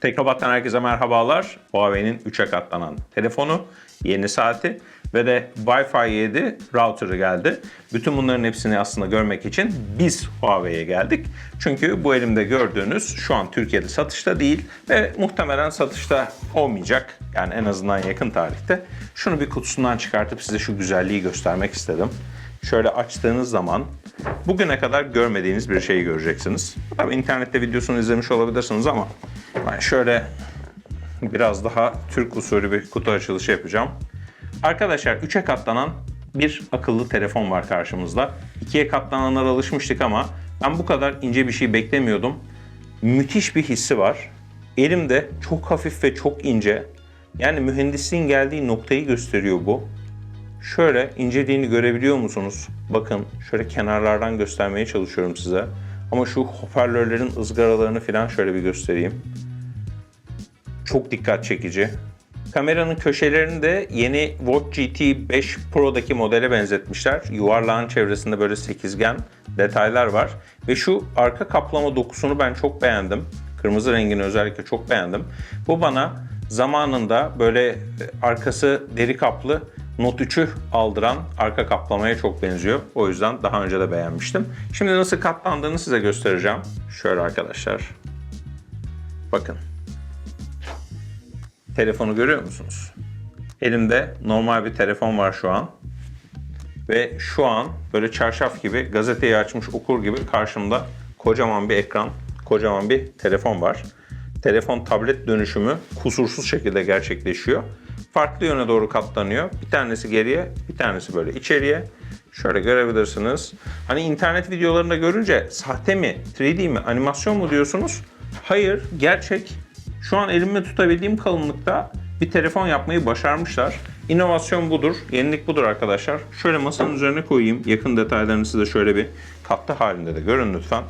Teknobat'tan herkese merhabalar. Huawei'nin 3'e katlanan telefonu, yeni saati ve de Wi-Fi 7 router'ı geldi. Bütün bunların hepsini aslında görmek için biz Huawei'ye geldik. Çünkü bu elimde gördüğünüz şu an Türkiye'de satışta değil ve muhtemelen satışta olmayacak. Yani en azından yakın tarihte. Şunu bir kutusundan çıkartıp size şu güzelliği göstermek istedim. Şöyle açtığınız zaman bugüne kadar görmediğiniz bir şeyi göreceksiniz. Tabii internette videosunu izlemiş olabilirsiniz ama ben şöyle biraz daha Türk usulü bir kutu açılışı yapacağım. Arkadaşlar 3'e katlanan bir akıllı telefon var karşımızda. 2'ye katlananlara alışmıştık ama ben bu kadar ince bir şey beklemiyordum. Müthiş bir hissi var. Elimde çok hafif ve çok ince. Yani mühendisliğin geldiği noktayı gösteriyor bu. Şöyle inceliğini görebiliyor musunuz? Bakın şöyle kenarlardan göstermeye çalışıyorum size. Ama şu hoparlörlerin ızgaralarını falan şöyle bir göstereyim. Çok dikkat çekici. Kameranın köşelerini de yeni Watch GT 5 Pro'daki modele benzetmişler. Yuvarlağın çevresinde böyle sekizgen detaylar var. Ve şu arka kaplama dokusunu ben çok beğendim. Kırmızı rengini özellikle çok beğendim. Bu bana zamanında böyle arkası deri kaplı Note 3'ü aldıran arka kaplamaya çok benziyor. O yüzden daha önce de beğenmiştim. Şimdi nasıl katlandığını size göstereceğim. Şöyle arkadaşlar. Bakın. Telefonu görüyor musunuz? Elimde normal bir telefon var şu an. Ve şu an böyle çarşaf gibi gazeteyi açmış okur gibi karşımda kocaman bir ekran, kocaman bir telefon var. Telefon tablet dönüşümü kusursuz şekilde gerçekleşiyor. Farklı yöne doğru katlanıyor. Bir tanesi geriye, bir tanesi böyle içeriye. Şöyle görebilirsiniz. Hani internet videolarında görünce sahte mi, 3D mi, animasyon mu diyorsunuz? Hayır, gerçek. Şu an elimde tutabildiğim kalınlıkta bir telefon yapmayı başarmışlar. İnovasyon budur, yenilik budur arkadaşlar. Şöyle masanın üzerine koyayım. Yakın detaylarını size şöyle bir katlı halinde de görün lütfen.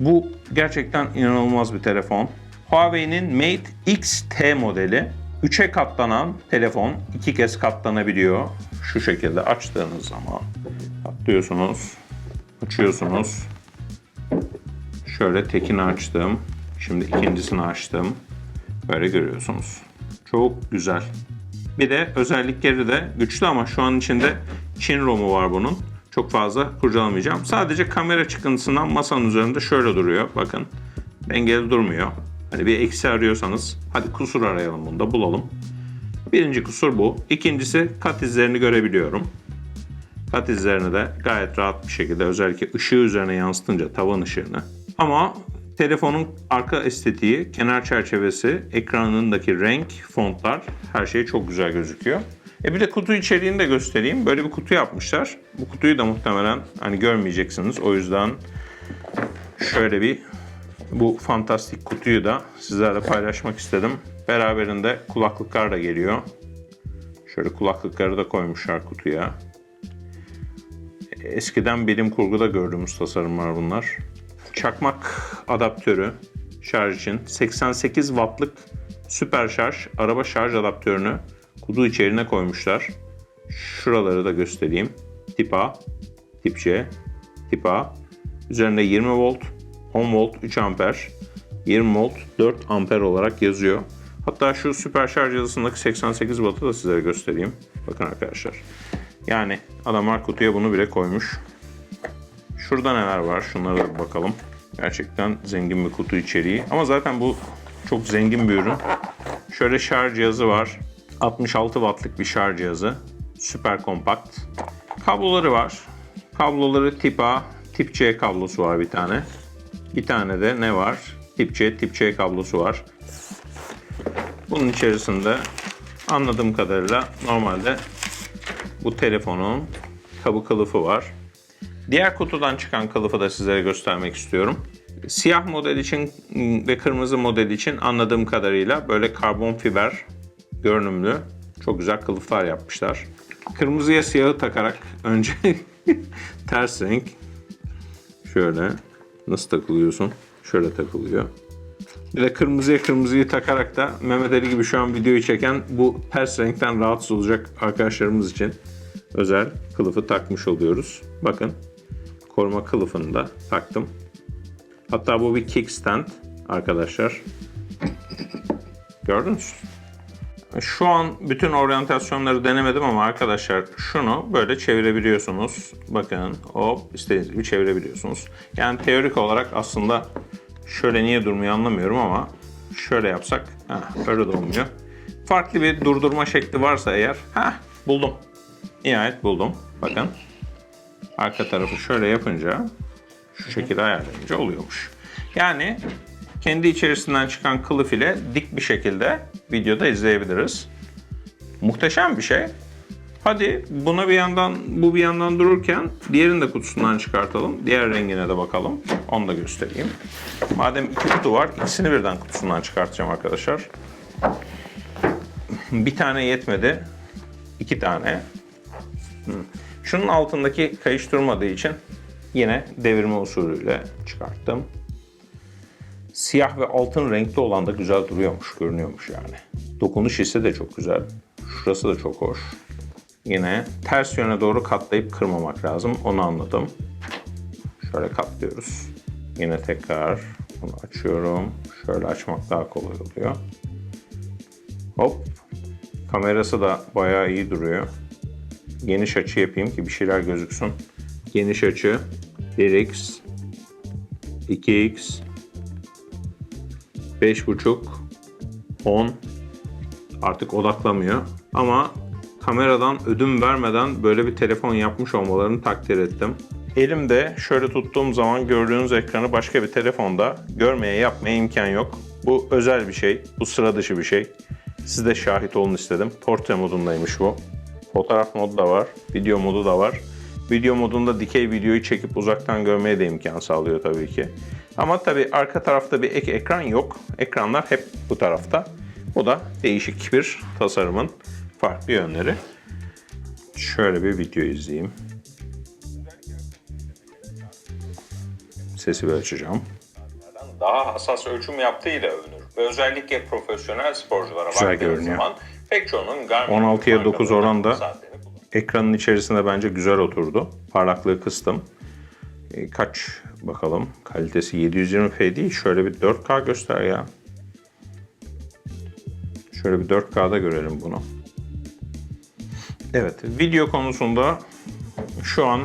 Bu gerçekten inanılmaz bir telefon. Huawei'nin Mate X-T modeli. 3'e katlanan telefon iki kez katlanabiliyor. Şu şekilde açtığınız zaman katlıyorsunuz, açıyorsunuz. Şöyle tekini açtım. Şimdi ikincisini açtım. Böyle görüyorsunuz. Çok güzel. Bir de özellikleri de güçlü ama şu an içinde Çin ROM'u var bunun. Çok fazla kurcalamayacağım. Sadece kamera çıkıntısından masanın üzerinde şöyle duruyor. Bakın dengeli durmuyor. Hani bir eksi arıyorsanız hadi kusur arayalım bunda bulalım. Birinci kusur bu. İkincisi kat izlerini görebiliyorum. Kat izlerini de gayet rahat bir şekilde özellikle ışığı üzerine yansıtınca tavan ışığını. Ama telefonun arka estetiği, kenar çerçevesi, ekranındaki renk, fontlar her şey çok güzel gözüküyor. E bir de kutu içeriğini de göstereyim. Böyle bir kutu yapmışlar. Bu kutuyu da muhtemelen hani görmeyeceksiniz. O yüzden şöyle bir bu fantastik kutuyu da sizlerle paylaşmak istedim. Beraberinde kulaklıklar da geliyor. Şöyle kulaklıkları da koymuşlar kutuya. Eskiden bilim kurguda gördüğümüz tasarımlar bunlar. Çakmak adaptörü şarj için 88 wattlık süper şarj araba şarj adaptörünü kutu içerine koymuşlar. Şuraları da göstereyim. Tip A, tip C, tip A. Üzerinde 20 volt, 10 volt 3 amper, 20 volt 4 amper olarak yazıyor. Hatta şu süper şarj yazısındaki 88 wattı da size göstereyim. Bakın arkadaşlar. Yani adamlar kutuya bunu bile koymuş. Şurada neler var? Şunlara da bakalım. Gerçekten zengin bir kutu içeriği. Ama zaten bu çok zengin bir ürün. Şöyle şarj cihazı var. 66 wattlık bir şarj cihazı. Süper kompakt. Kabloları var. Kabloları tip A, tip C kablosu var bir tane. Bir tane de ne var? Tip C, tip C kablosu var. Bunun içerisinde anladığım kadarıyla normalde bu telefonun kabı kılıfı var. Diğer kutudan çıkan kılıfı da sizlere göstermek istiyorum. Siyah model için ve kırmızı model için anladığım kadarıyla böyle karbon fiber görünümlü çok güzel kılıflar yapmışlar. Kırmızıya siyahı takarak önce ters renk şöyle nasıl takılıyorsun? Şöyle takılıyor. Bir de kırmızıya kırmızıyı takarak da Mehmet Ali gibi şu an videoyu çeken bu ters renkten rahatsız olacak arkadaşlarımız için özel kılıfı takmış oluyoruz. Bakın koruma kılıfını da taktım. Hatta bu bir kickstand arkadaşlar. Gördünüz? Şu an bütün oryantasyonları denemedim ama arkadaşlar şunu böyle çevirebiliyorsunuz. Bakın hop istediğiniz gibi çevirebiliyorsunuz. Yani teorik olarak aslında şöyle niye durmuyor anlamıyorum ama şöyle yapsak heh, öyle de olmuyor. Farklı bir durdurma şekli varsa eğer heh, buldum. Nihayet buldum. Bakın arka tarafı şöyle yapınca şu şekilde ayarlayınca oluyormuş. Yani kendi içerisinden çıkan kılıf ile dik bir şekilde videoda izleyebiliriz. Muhteşem bir şey. Hadi buna bir yandan bu bir yandan dururken diğerini de kutusundan çıkartalım. Diğer rengine de bakalım. Onu da göstereyim. Madem iki kutu var ikisini birden kutusundan çıkartacağım arkadaşlar. Bir tane yetmedi. iki tane. Şunun altındaki kayış durmadığı için yine devirme usulüyle çıkarttım. Siyah ve altın renkli olan da güzel duruyormuş, görünüyormuş yani. Dokunuş hissi de çok güzel. Şurası da çok hoş. Yine ters yöne doğru katlayıp kırmamak lazım. Onu anladım. Şöyle katlıyoruz. Yine tekrar bunu açıyorum. Şöyle açmak daha kolay oluyor. Hop. Kamerası da bayağı iyi duruyor. Geniş açı yapayım ki bir şeyler gözüksün. Geniş açı 1x 2x 5.5 10 artık odaklamıyor. Ama kameradan ödün vermeden böyle bir telefon yapmış olmalarını takdir ettim. Elimde şöyle tuttuğum zaman gördüğünüz ekranı başka bir telefonda görmeye yapmaya imkan yok. Bu özel bir şey, bu sıra dışı bir şey. Siz de şahit olun istedim. Portre modundaymış bu. Fotoğraf modu da var, video modu da var. Video modunda dikey videoyu çekip uzaktan görmeye de imkan sağlıyor tabii ki. Ama tabii arka tarafta bir ek ekran yok. Ekranlar hep bu tarafta. Bu da değişik bir tasarımın farklı yönleri. Şöyle bir video izleyeyim. Sesi bir açacağım. Daha hassas ölçüm yaptığıyla övünür. Ve özellikle profesyonel sporculara Güzel baktığınız görünüyor. zaman pek çoğunun Garmin 16'ya 9 markalarının oranda. Ekranın içerisinde bence güzel oturdu. Parlaklığı kıstım. E, kaç bakalım. Kalitesi 720p değil. Şöyle bir 4K göster ya. Şöyle bir 4K'da görelim bunu. Evet, video konusunda şu an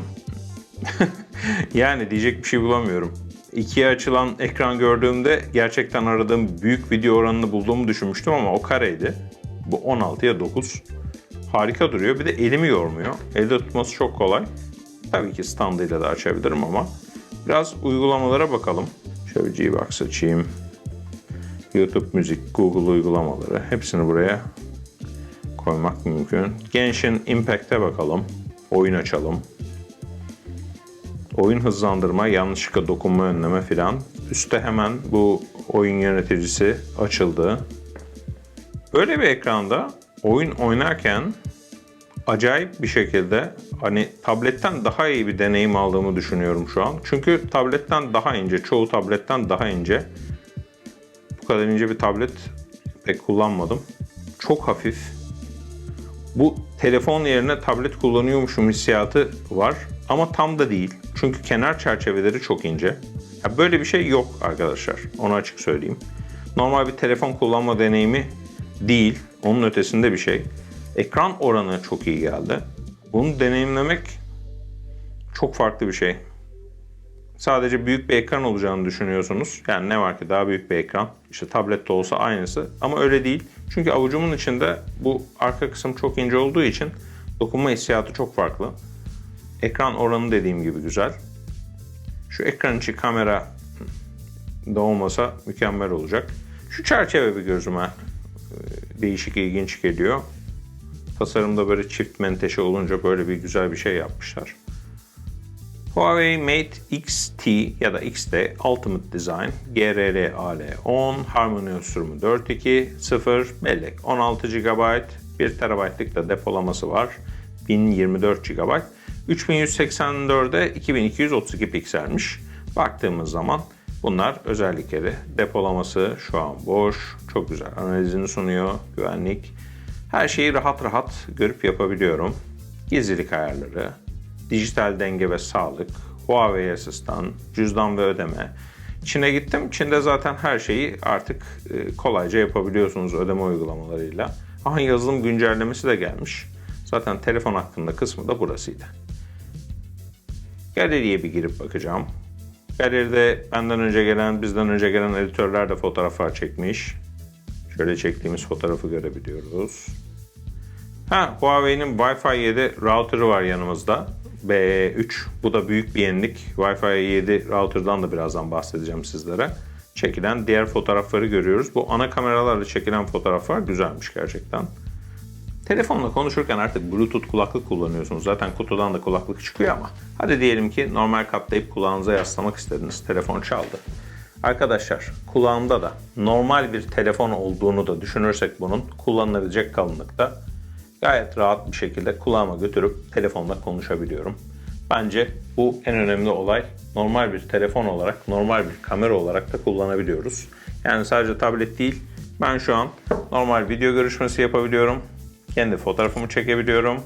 yani diyecek bir şey bulamıyorum. İkiye açılan ekran gördüğümde gerçekten aradığım büyük video oranını bulduğumu düşünmüştüm ama o kareydi. Bu 16'ya 9. Harika duruyor. Bir de elimi yormuyor. Elde tutması çok kolay. Tabii ki standıyla da açabilirim ama biraz uygulamalara bakalım. Şöyle Gbox açayım. YouTube müzik, Google uygulamaları hepsini buraya koymak mümkün. Genshin Impact'e bakalım. Oyun açalım. Oyun hızlandırma, yanlışlıkla dokunma önleme filan. Üste hemen bu oyun yöneticisi açıldı. Böyle bir ekranda oyun oynarken acayip bir şekilde hani tabletten daha iyi bir deneyim aldığımı düşünüyorum şu an. Çünkü tabletten daha ince, çoğu tabletten daha ince. Bu kadar ince bir tablet pek kullanmadım. Çok hafif. Bu telefon yerine tablet kullanıyormuşum hissiyatı var ama tam da değil. Çünkü kenar çerçeveleri çok ince. Ya böyle bir şey yok arkadaşlar. Onu açık söyleyeyim. Normal bir telefon kullanma deneyimi değil. Onun ötesinde bir şey. Ekran oranı çok iyi geldi. Bunu deneyimlemek çok farklı bir şey. Sadece büyük bir ekran olacağını düşünüyorsunuz. Yani ne var ki daha büyük bir ekran. İşte tablette olsa aynısı. Ama öyle değil. Çünkü avucumun içinde bu arka kısım çok ince olduğu için dokunma hissiyatı çok farklı. Ekran oranı dediğim gibi güzel. Şu ekran içi kamera da olmasa mükemmel olacak. Şu çerçeve bir gözüme e, değişik ilginç geliyor. Tasarımda böyle çift menteşe olunca böyle bir güzel bir şey yapmışlar. Huawei Mate XT ya da XT Ultimate Design GRL AL10 harmoni sürümü 4.2.0 bellek 16 GB 1 TB'lık da depolaması var 1024 GB 3184'e 2232 pikselmiş. Baktığımız zaman bunlar özellikleri. Depolaması şu an boş. Çok güzel analizini sunuyor. Güvenlik. Her şeyi rahat rahat görüp yapabiliyorum. Gizlilik ayarları, dijital denge ve sağlık, Huawei asistan, cüzdan ve ödeme. Çin'e gittim. Çin'de zaten her şeyi artık e, kolayca yapabiliyorsunuz ödeme uygulamalarıyla. Aha yazılım güncellemesi de gelmiş. Zaten telefon hakkında kısmı da burasıydı. Galeriye bir girip bakacağım. Galeride benden önce gelen, bizden önce gelen editörler de fotoğraflar çekmiş. Şöyle çektiğimiz fotoğrafı görebiliyoruz. Ha, Huawei'nin Wi-Fi 7 router'ı var yanımızda. B3. Bu da büyük bir yenilik. Wi-Fi 7 router'dan da birazdan bahsedeceğim sizlere. Çekilen diğer fotoğrafları görüyoruz. Bu ana kameralarla çekilen fotoğraflar güzelmiş gerçekten. Telefonla konuşurken artık Bluetooth kulaklık kullanıyorsunuz. Zaten kutudan da kulaklık çıkıyor ama. Hadi diyelim ki normal katlayıp kulağınıza yaslamak istediniz. Telefon çaldı. Arkadaşlar kulağımda da normal bir telefon olduğunu da düşünürsek bunun kullanılabilecek kalınlıkta gayet rahat bir şekilde kulağıma götürüp telefonla konuşabiliyorum. Bence bu en önemli olay. Normal bir telefon olarak, normal bir kamera olarak da kullanabiliyoruz. Yani sadece tablet değil. Ben şu an normal video görüşmesi yapabiliyorum. Kendi fotoğrafımı çekebiliyorum.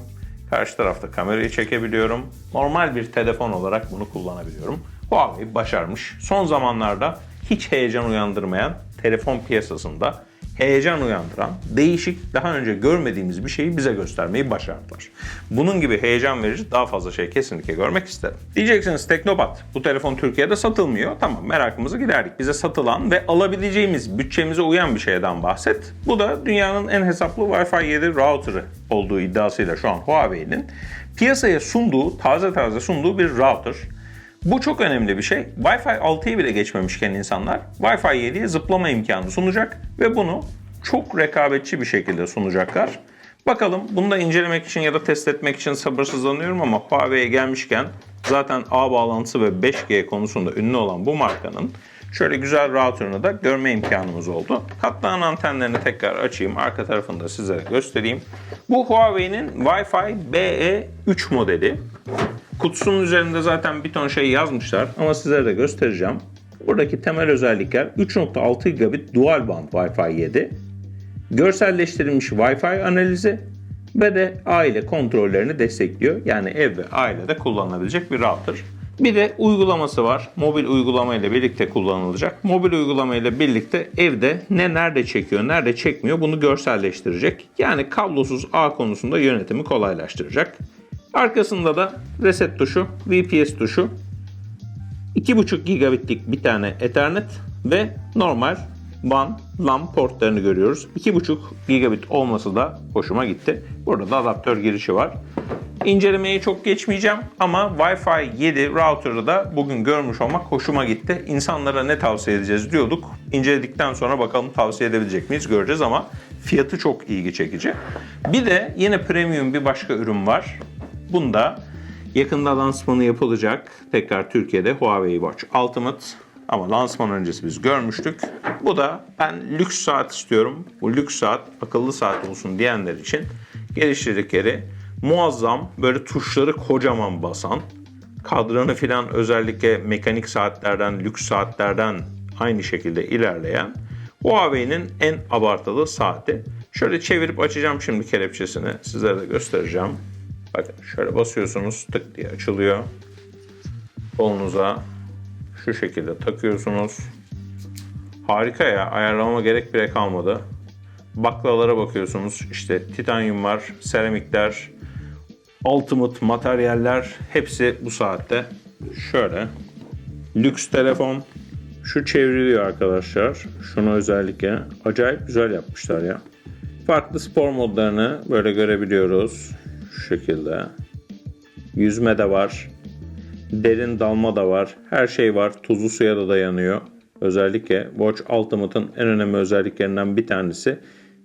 Karşı tarafta kamerayı çekebiliyorum. Normal bir telefon olarak bunu kullanabiliyorum. Huawei başarmış. Son zamanlarda hiç heyecan uyandırmayan telefon piyasasında heyecan uyandıran, değişik, daha önce görmediğimiz bir şeyi bize göstermeyi başardılar. Bunun gibi heyecan verici daha fazla şey kesinlikle görmek isterim. Diyeceksiniz Teknopat, bu telefon Türkiye'de satılmıyor. Tamam merakımızı giderdik. Bize satılan ve alabileceğimiz, bütçemize uyan bir şeyden bahset. Bu da dünyanın en hesaplı Wi-Fi 7 router'ı olduğu iddiasıyla şu an Huawei'nin piyasaya sunduğu, taze taze sunduğu bir router. Bu çok önemli bir şey. Wi-Fi 6'yı bile geçmemişken insanlar Wi-Fi 7'ye zıplama imkanı sunacak ve bunu çok rekabetçi bir şekilde sunacaklar. Bakalım bunu da incelemek için ya da test etmek için sabırsızlanıyorum ama Huawei'ye gelmişken zaten ağ bağlantısı ve 5G konusunda ünlü olan bu markanın şöyle güzel router'ını da görme imkanımız oldu. Katlanan antenlerini tekrar açayım. Arka tarafını da sizlere göstereyim. Bu Huawei'nin Wi-Fi BE3 modeli. Kutusunun üzerinde zaten bir ton şey yazmışlar ama sizlere de göstereceğim. Buradaki temel özellikler 3.6 gigabit dual band Wi-Fi 7, görselleştirilmiş Wi-Fi analizi ve de aile kontrollerini destekliyor. Yani ev ve ailede kullanılabilecek bir router. Bir de uygulaması var. Mobil uygulama ile birlikte kullanılacak. Mobil uygulama ile birlikte evde ne nerede çekiyor, nerede çekmiyor bunu görselleştirecek. Yani kablosuz ağ konusunda yönetimi kolaylaştıracak. Arkasında da reset tuşu, VPS tuşu, 2.5 gigabitlik bir tane Ethernet ve normal WAN, LAN portlarını görüyoruz. 2.5 gigabit olması da hoşuma gitti. Burada da adaptör girişi var. İncelemeyi çok geçmeyeceğim ama Wi-Fi 7 router'ı da bugün görmüş olmak hoşuma gitti. İnsanlara ne tavsiye edeceğiz diyorduk. İnceledikten sonra bakalım tavsiye edebilecek miyiz göreceğiz ama fiyatı çok ilgi çekici. Bir de yine premium bir başka ürün var. Bunda yakında lansmanı yapılacak. Tekrar Türkiye'de Huawei Watch Ultimate. Ama lansman öncesi biz görmüştük. Bu da ben lüks saat istiyorum. Bu lüks saat akıllı saat olsun diyenler için geliştirdikleri muazzam böyle tuşları kocaman basan kadranı filan özellikle mekanik saatlerden, lüks saatlerden aynı şekilde ilerleyen Huawei'nin en abartılı saati. Şöyle çevirip açacağım şimdi kelepçesini. Sizlere de göstereceğim. Şöyle basıyorsunuz tık diye açılıyor. Kolunuza şu şekilde takıyorsunuz. Harika ya ayarlama gerek bile kalmadı. Baklalara bakıyorsunuz işte titanyum var, seramikler, ultimate materyaller hepsi bu saatte. Şöyle lüks telefon şu çevriliyor arkadaşlar. Şunu özellikle acayip güzel yapmışlar ya. Farklı spor modlarını böyle görebiliyoruz. Şu şekilde. Yüzme de var. Derin dalma da var. Her şey var. Tuzlu suya da dayanıyor. Özellikle Watch Ultimate'ın en önemli özelliklerinden bir tanesi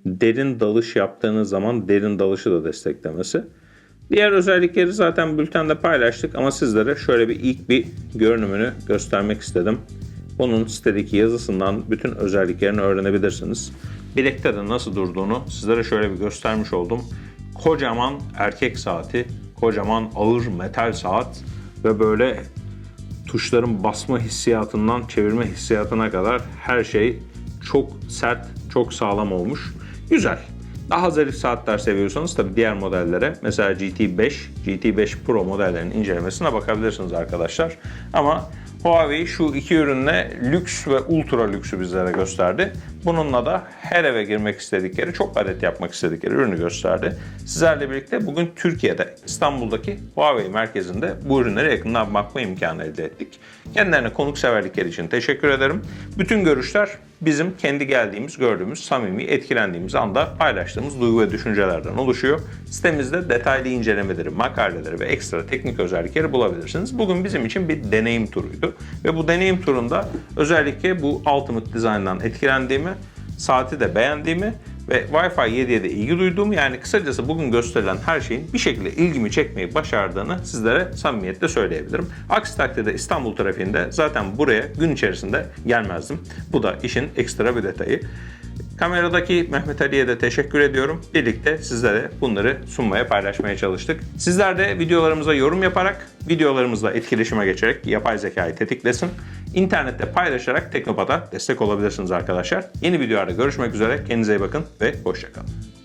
derin dalış yaptığınız zaman derin dalışı da desteklemesi. Diğer özellikleri zaten bültende paylaştık ama sizlere şöyle bir ilk bir görünümünü göstermek istedim. Onun sitedeki yazısından bütün özelliklerini öğrenebilirsiniz. Bilekte de nasıl durduğunu sizlere şöyle bir göstermiş oldum. Kocaman erkek saati, kocaman ağır metal saat ve böyle tuşların basma hissiyatından çevirme hissiyatına kadar her şey çok sert, çok sağlam olmuş. Güzel. Daha zarif saatler seviyorsanız tabii diğer modellere mesela GT5, GT5 Pro modellerinin incelemesine bakabilirsiniz arkadaşlar. Ama Huawei şu iki ürünle lüks ve ultra lüksü bizlere gösterdi. Bununla da her eve girmek istedikleri, çok adet yapmak istedikleri ürünü gösterdi. Sizlerle birlikte bugün Türkiye'de, İstanbul'daki Huawei merkezinde bu ürünlere yakından bakma imkanı elde ettik. Kendilerine konukseverlikleri için teşekkür ederim. Bütün görüşler bizim kendi geldiğimiz, gördüğümüz, samimi, etkilendiğimiz anda paylaştığımız duygu ve düşüncelerden oluşuyor. Sitemizde detaylı incelemeleri, makaleleri ve ekstra teknik özellikleri bulabilirsiniz. Bugün bizim için bir deneyim turuydu. Ve bu deneyim turunda özellikle bu Ultimate Design'dan etkilendiğimi, saati de beğendiğimi ve Wi-Fi 7'ye de ilgi duyduğumu yani kısacası bugün gösterilen her şeyin bir şekilde ilgimi çekmeyi başardığını sizlere samimiyetle söyleyebilirim. Aksi takdirde İstanbul trafiğinde zaten buraya gün içerisinde gelmezdim. Bu da işin ekstra bir detayı. Kameradaki Mehmet Ali'ye de teşekkür ediyorum. Birlikte sizlere bunları sunmaya, paylaşmaya çalıştık. Sizler de videolarımıza yorum yaparak, videolarımızla etkileşime geçerek yapay zekayı tetiklesin. İnternette paylaşarak Teknopat'a destek olabilirsiniz arkadaşlar. Yeni videolarda görüşmek üzere. Kendinize iyi bakın ve hoşçakalın.